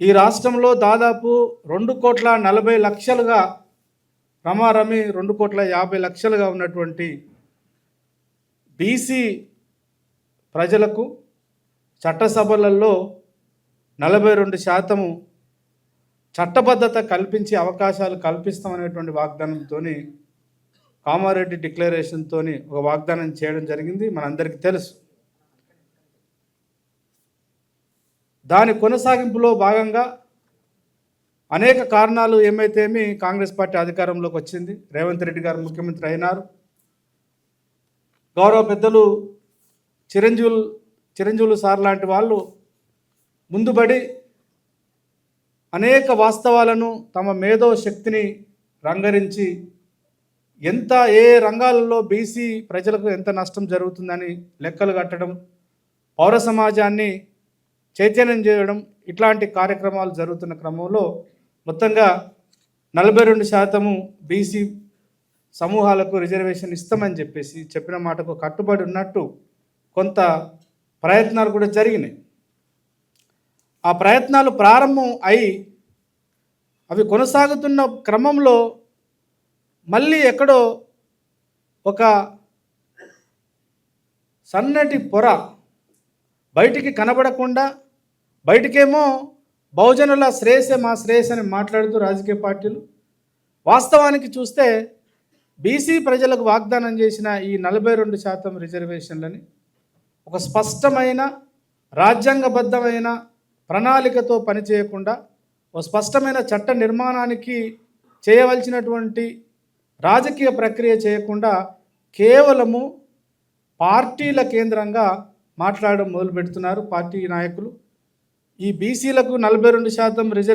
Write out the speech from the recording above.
ఈ రాష్ట్రంలో దాదాపు రెండు కోట్ల నలభై లక్షలుగా రమారమి రెండు కోట్ల యాభై లక్షలుగా ఉన్నటువంటి బీసీ ప్రజలకు చట్టసభలలో నలభై రెండు శాతము చట్టబద్ధత కల్పించే అవకాశాలు కల్పిస్తామనేటువంటి వాగ్దానంతో కామారెడ్డి డిక్లరేషన్తో ఒక వాగ్దానం చేయడం జరిగింది. మనందరికీ తెలుసు. దాని కొనసాగింపులో భాగంగా అనేక కారణాలు ఏమైతేమి కాంగ్రెస్ పార్టీ అధికారంలోకి వచ్చింది. రేవంత్ రెడ్డి గారు ముఖ్యమంత్రి అయినారు. గౌరవ పెద్దలు చిరంజీవులు చిరంజీవులు సార్ లాంటి వాళ్ళు ముందుబడి అనేక వాస్తవాలను తమ మేధో శక్తిని రంగరించి ఎంత ఏ రంగాలలో బీసీ ప్రజలకు ఎంత నష్టం జరుగుతుందని లెక్కలు కట్టడం పౌర సమాజాన్ని చైతన్యం చేయడం ఇట్లాంటి కార్యక్రమాలు జరుగుతున్న క్రమంలో మొత్తంగా నలభై రెండు శాతము బీసీ సమూహాలకు రిజర్వేషన్ ఇస్తామని చెప్పేసి చెప్పిన మాటకు కట్టుబడి ఉన్నట్టు కొంత ప్రయత్నాలు కూడా జరిగినాయి. ఆ ప్రయత్నాలు ప్రారంభం అయి అవి కొనసాగుతున్న క్రమంలో మళ్ళీ ఎక్కడో ఒక సన్నటి పొర బయటికి కనబడకుండా బయటికేమో బహుజనుల శ్రేయసే మా శ్రేయస్ అని మాట్లాడుతూ రాజకీయ పార్టీలు. వాస్తవానికి చూస్తే బీసీ ప్రజలకు వాగ్దానం చేసిన ఈ నలభై రెండు శాతం రిజర్వేషన్లని ఒక స్పష్టమైన రాజ్యాంగబద్ధమైన ప్రణాళికతో పనిచేయకుండా ఒక స్పష్టమైన చట్ట నిర్మాణానికి చేయవలసినటువంటి రాజకీయ ప్రక్రియ చేయకుండా కేవలము పార్టీల కేంద్రంగా మాట్లాడడం మొదలు పెడుతున్నారు పార్టీ నాయకులు. ఈ బీసీలకు నలభై రెండు శాతం రిజర్వే